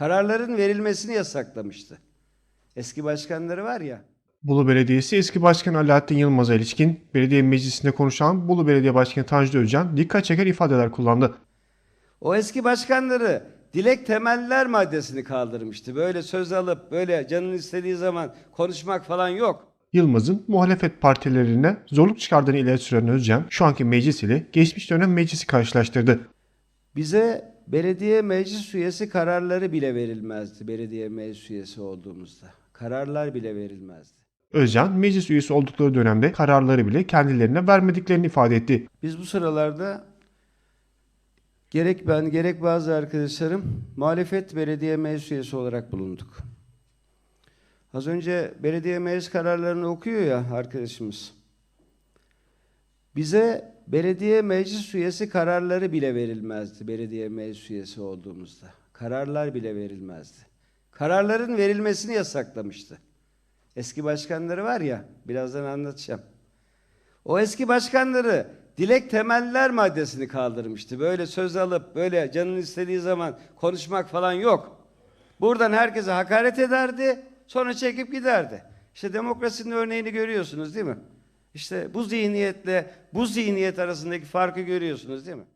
kararların verilmesini yasaklamıştı. Eski başkanları var ya. Bolu Belediyesi eski başkanı Alaaddin Yılmaz'a ilişkin belediye meclisinde konuşan Bolu Belediye Başkanı Tanju Özcan dikkat çeker ifadeler kullandı. O eski başkanları dilek temeller maddesini kaldırmıştı. Böyle söz alıp böyle canın istediği zaman konuşmak falan yok. Yılmaz'ın muhalefet partilerine zorluk çıkardığını ileri süren Özcan şu anki meclis ile geçmiş dönem meclisi karşılaştırdı. Bize belediye meclis üyesi kararları bile verilmezdi belediye meclis üyesi olduğumuzda. Kararlar bile verilmezdi. Özcan meclis üyesi oldukları dönemde kararları bile kendilerine vermediklerini ifade etti. Biz bu sıralarda gerek ben gerek bazı arkadaşlarım muhalefet belediye meclis üyesi olarak bulunduk. Az önce belediye meclis kararlarını okuyor ya arkadaşımız. Bize belediye meclis üyesi kararları bile verilmezdi belediye meclis üyesi olduğumuzda. Kararlar bile verilmezdi. Kararların verilmesini yasaklamıştı. Eski başkanları var ya, birazdan anlatacağım. O eski başkanları dilek temeller maddesini kaldırmıştı. Böyle söz alıp böyle canın istediği zaman konuşmak falan yok. Buradan herkese hakaret ederdi, sonra çekip giderdi. İşte demokrasinin örneğini görüyorsunuz değil mi? İşte bu zihniyetle bu zihniyet arasındaki farkı görüyorsunuz değil mi?